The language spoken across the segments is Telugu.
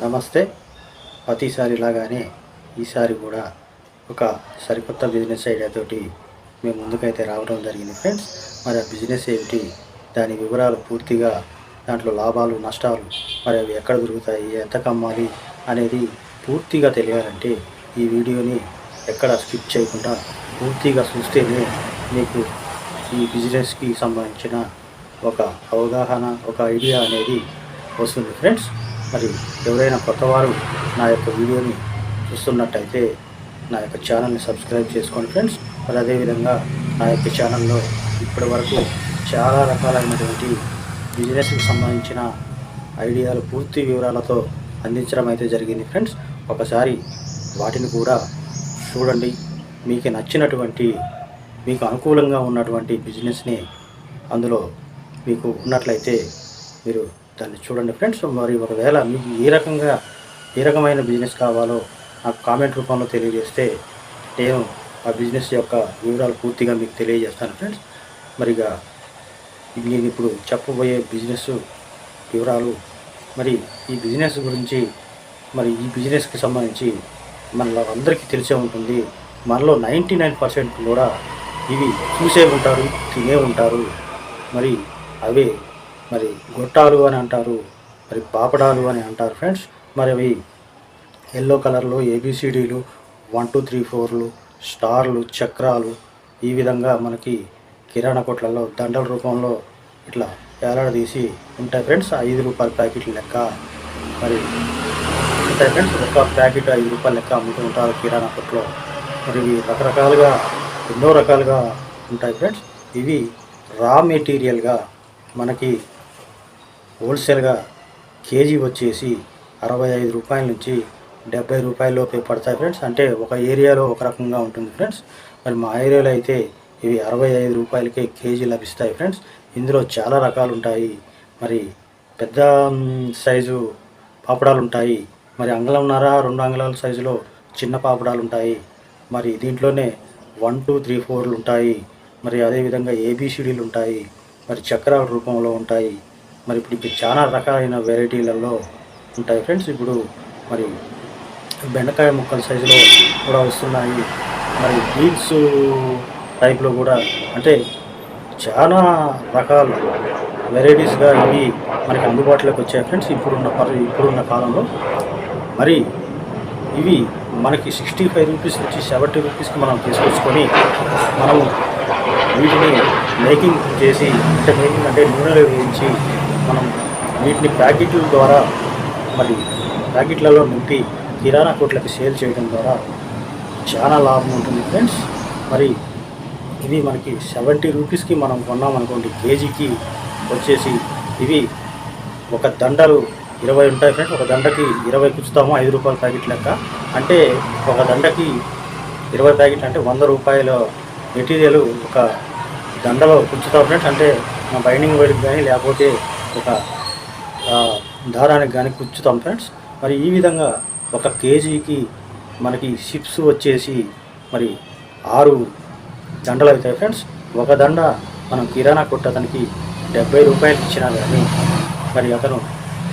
నమస్తే ప్రతిసారి లాగానే ఈసారి కూడా ఒక సరికొత్త బిజినెస్ ఐడియా తోటి మేము ముందుకైతే రావడం జరిగింది ఫ్రెండ్స్ మరి ఆ బిజినెస్ ఏమిటి? దాని వివరాలు పూర్తిగా దాంట్లో లాభాలు నష్టాలు మరి అవి ఎక్కడ దొరుకుతాయి ఎంత కమ్మాలి అనేది పూర్తిగా తెలియాలంటే ఈ వీడియోని ఎక్కడ స్కిప్ చేయకుండా పూర్తిగా చూస్తేనే మీకు ఈ బిజినెస్కి సంబంధించిన ఒక అవగాహన ఒక ఐడియా అనేది వస్తుంది ఫ్రెండ్స్. మరి ఎవరైనా కొత్తవారు నా యొక్క వీడియోని చూస్తున్నట్టయితే నా యొక్క ఛానల్ని సబ్స్క్రైబ్ చేసుకోండి ఫ్రెండ్స్. మరి అదేవిధంగా నా యొక్క ఛానల్లో ఇప్పటి వరకు చాలా రకాలైనటువంటి బిజినెస్కి సంబంధించిన ఐడియాలు పూర్తి వివరాలతో అందించడం అయితే జరిగింది ఫ్రెండ్స్. ఒకసారి వాటిని కూడా చూడండి. మీకు నచ్చినటువంటి మీకు అనుకూలంగా ఉన్నటువంటి బిజినెస్ని అందులో మీకు ఉన్నట్లయితే మీరు దాన్ని చూడండి ఫ్రెండ్స్. మరి ఒకవేళ మీకు ఏ రకంగా ఏ రకమైన బిజినెస్ కావాలో నాకు కామెంట్ రూపంలో తెలియజేస్తే నేను ఆ బిజినెస్ యొక్క వివరాలు పూర్తిగా మీకు తెలియజేస్తాను ఫ్రెండ్స్. మరిగా ఇక నేను ఇప్పుడు చెప్పబోయే బిజినెస్ వివరాలు మరి ఈ బిజినెస్ గురించి మరి ఈ బిజినెస్కి సంబంధించి మన అందరికీ తెలిసే ఉంటుంది. మనలో నైంటీ నైన్ పర్సెంట్ కూడా ఇవి చూసే ఉంటారు తినే ఉంటారు. మరి అవే మరి గొట్టాలు అని అంటారు మరి పాపడాలు అని అంటారు ఫ్రెండ్స్ మరి అవి ఎల్లో కలర్లో ఏబిసిడీలు వన్ టూ త్రీ ఫోర్లు స్టార్లు చక్రాలు ఈ విధంగా మనకి కిరాణా కొట్లలో దండల రూపంలో ఇట్లా వేలాడదీసి ఉంటాయి ఫ్రెండ్స్ ఐదు రూపాయల ప్యాకెట్ లెక్క. మరి ఉంటాయి ఫ్రెండ్స్ ఒక ప్యాకెట్ ఐదు రూపాయల లెక్క అమ్ముతూ ఉంటారు కిరాణా కొట్లో. మరి ఇవి రకరకాలుగా ఎన్నో రకాలుగా ఉంటాయి ఫ్రెండ్స్ ఇవి రా మెటీరియల్గా మనకి హోల్సేల్గా కేజీ వచ్చేసి అరవై ఐదు రూపాయల నుంచి డెబ్బై రూపాయలలోపే పడతాయి ఫ్రెండ్స్. అంటే ఒక ఏరియాలో ఒక రకంగా ఉంటుంది ఫ్రెండ్స్. మరి మా ఏరియాలో అయితే ఇవి అరవై ఐదు రూపాయలకే కేజీ లభిస్తాయి ఫ్రెండ్స్. ఇందులో చాలా రకాలు ఉంటాయి. మరి పెద్ద సైజు పాపడాలు ఉంటాయి. మరి అంగళంన్నర రెండు అంగళాల సైజులో చిన్న పాపడాలు ఉంటాయి. మరి దీంట్లోనే వన్ టూ త్రీ ఫోర్లు ఉంటాయి. మరి అదేవిధంగా ఏబిసిడీలు ఉంటాయి. మరి చక్రాల రూపంలో ఉంటాయి. మరి ఇప్పుడు ఇప్పుడు చాలా రకాలైన వెరైటీలలో ఉంటాయి ఫ్రెండ్స్. ఇప్పుడు మరి బెండకాయ ముక్కల సైజులో కూడా వస్తున్నాయి. మరి బీన్స్ టైప్లో కూడా అంటే చాలా రకాల వెరైటీస్గా ఇవి మనకి అందుబాటులోకి వచ్చాయి ఫ్రెండ్స్ ఇప్పుడున్న పరి ఇప్పుడున్న కాలంలో. మరి ఇవి మనకి సిక్స్టీ ఫైవ్ రూపీస్ నుంచి సెవెంటీ రూపీస్కి మనం తీసుకొచ్చుకొని మనము వీటిని మేకింగ్ చేసి అంటే మేకింగ్ అంటే నూనెలో వేయించి మనం వీటిని ప్యాకెట్ల ద్వారా మరి ప్యాకెట్లలో నింపి కిరాణా కొట్లకి సేల్ చేయడం ద్వారా చాలా లాభం ఉంటుంది ఫ్రెండ్స్. మరి ఇవి మనకి సెవెంటీ రూపీస్కి మనం కొన్నామనుకోండి కేజీకి వచ్చేసి ఇవి ఒక దండలు ఇరవై ఉంటాయి ఫ్రెండ్స్. ఒక దండకి ఇరవై కుచ్చుతాము ఐదు రూపాయల ప్యాకెట్ లెక్క. అంటే ఒక దండకి ఇరవై ప్యాకెట్ అంటే వంద రూపాయల మెటీరియల్ ఒక దండలో కుచ్చుతాం ఫ్రెండ్స్. అంటే మా బైండింగ్ వైర్కి కానీ లేకపోతే ఒక దారానికి కానీ కుచ్చుతాం ఫ్రెండ్స్. మరి ఈ విధంగా ఒక కేజీకి మనకి షిప్స్ వచ్చేసి మరి ఆరు దండలు అవుతాయి ఫ్రెండ్స్. ఒక దండ మనం కిరాణా కొట్టు అతనికి డెబ్బై రూపాయలు ఇచ్చినా కానీ మరి అతను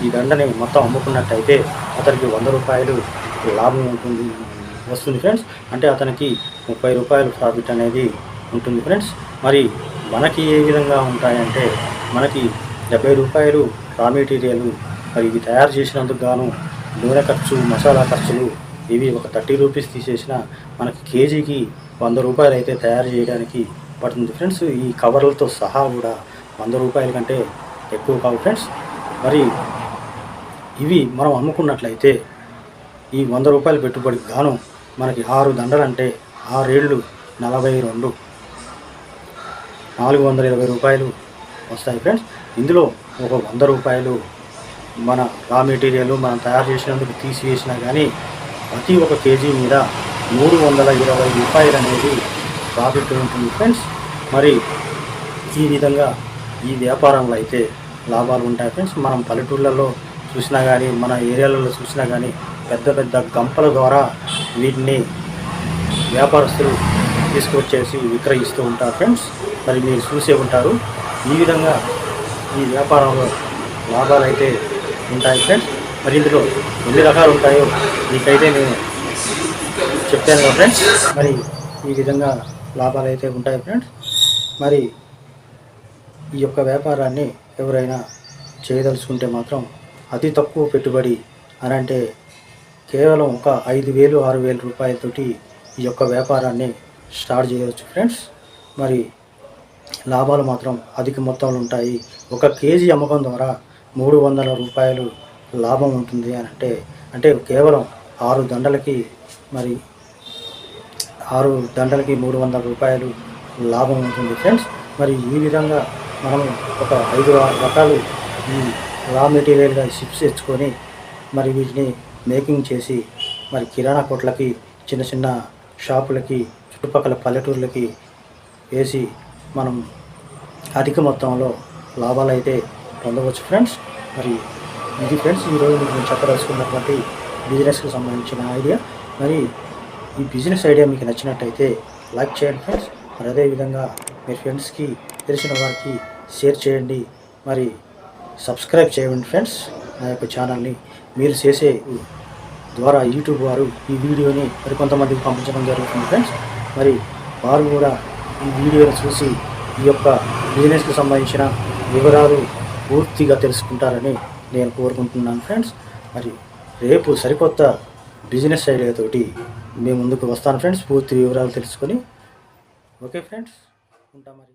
ఈ దండని మొత్తం అమ్ముకున్నట్టయితే అతనికి వంద రూపాయలు లాభం ఉంటుంది వస్తుంది ఫ్రెండ్స్. అంటే అతనికి ముప్పై రూపాయలు ప్రాఫిట్ అనేది ఉంటుంది ఫ్రెండ్స్. మరి మనకి ఏ విధంగా ఉంటాయంటే మనకి డెబ్బై రూపాయలు రా మెటీరియల్ మరి ఇవి తయారు చేసినందుకు గాను నూనె ఖర్చు మసాలా ఖర్చులు ఇవి ఒక థర్టీ రూపీస్ తీసేసిన మనకి కేజీకి వంద రూపాయలు అయితే తయారు చేయడానికి పడుతుంది. ఫ్రెండ్స్ ఈ కవర్లతో సహా కూడా వంద రూపాయల కంటే ఎక్కువ కావు ఫ్రెండ్స్. మరి ఇవి మనం అమ్ముకున్నట్లయితే ఈ వంద రూపాయలు పెట్టుబడికి గాను మనకి ఆరు దండలు అంటే ఆరేళ్ళు నలభై రెండు నాలుగు వందల ఇరవై రూపాయలు వస్తాయి ఫ్రెండ్స్. ఇందులో ఒక వంద రూపాయలు మన రా మెటీరియల్ మనం తయారు చేసినందుకు తీసివేసినా కానీ ప్రతి ఒక కేజీ మీద మూడు వందల ఇరవై రూపాయలు అనేది ప్రాఫిట్ ఉంటుంది ఫ్రెండ్స్ మరి ఈ విధంగా ఈ వ్యాపారంలో అయితే లాభాలు ఉంటాయి ఫ్రెండ్స్ మనం పల్లెటూళ్ళలో చూసినా కానీ మన ఏరియాలలో చూసినా కానీ పెద్ద పెద్ద గంపల ద్వారా వీటిని వ్యాపారస్తులు తీసుకొచ్చేసి విక్రయిస్తూ ఉంటారు ఫ్రెండ్స్ మరి మీరు చూసే ఉంటారు. ఈ విధంగా ఈ వ్యాపారంలో లాభాలు అయితే ఉంటాయి ఫ్రెండ్స్ మరి ఇందులో ఎన్ని రకాలు ఉంటాయో మీకైతే నేను చెప్తాను కదా ఫ్రెండ్స్. మరి ఈ విధంగా లాభాలు అయితే ఉంటాయి ఫ్రెండ్స్. మరి ఈ యొక్క వ్యాపారాన్ని ఎవరైనా చేయదలుచుకుంటే మాత్రం అతి తక్కువ పెట్టుబడి అని అంటే కేవలం ఒక ఐదు వేలు ఆరు వేల రూపాయలతోటి ఈ యొక్క వ్యాపారాన్ని స్టార్ట్ చేయవచ్చు ఫ్రెండ్స్. మరి లాభాలు మాత్రం అధిక మొత్తంలో ఉంటాయి. ఒక కేజీ అమ్మకం ద్వారా మూడు వందల రూపాయలు లాభం ఉంటుంది అని అంటే అంటే కేవలం ఆరు దండలకి మరి ఆరు దండలకి మూడు వందల రూపాయలు లాభం ఉంటుంది. ఫ్రెండ్స్ మరి ఈ విధంగా మనం ఒక ఐదు ఆరు రకాలు ఈ రా మెటీరియల్గా షిప్స్ తెచ్చుకొని మరి వీటిని మేకింగ్ చేసి మరి కిరాణా కొట్లకి చిన్న చిన్న షాపులకి చుట్టుపక్కల పల్లెటూర్లకి వేసి మనం అధిక మొత్తంలో లాభాలు అయితే పొందవచ్చు ఫ్రెండ్స్. మరి ఇది ఫ్రెండ్స్ ఈరోజు మీకు నేను చెప్పదలుచుకున్నటువంటి బిజినెస్కి సంబంధించిన ఐడియా. మరి ఈ బిజినెస్ ఐడియా మీకు నచ్చినట్టయితే లైక్ చేయండి ఫ్రెండ్స్. మరి అదేవిధంగా మీ ఫ్రెండ్స్కి తెలిసిన వారికి షేర్ చేయండి. మరి సబ్స్క్రైబ్ చేయండి ఫ్రెండ్స్. నా యొక్క ఛానల్ని మీరు చేసే ద్వారా యూట్యూబ్ వారు ఈ వీడియోని మరి కొంతమందికి పంపించడం జరుగుతుంది ఫ్రెండ్స్. మరి వారు కూడా ఈ వీడియోను చూసి ఈ యొక్క బిజినెస్కి సంబంధించిన వివరాలు పూర్తిగా తెలుసుకుంటారని నేను కోరుకుంటున్నాను ఫ్రెండ్స్. మరి రేపు సరికొత్త బిజినెస్ ఐడియాతోటి మేము ముందుకు వస్తాను ఫ్రెండ్స్. పూర్తి వివరాలు తెలుసుకొని. ఓకే ఫ్రెండ్స్ ఉంటాం మరి.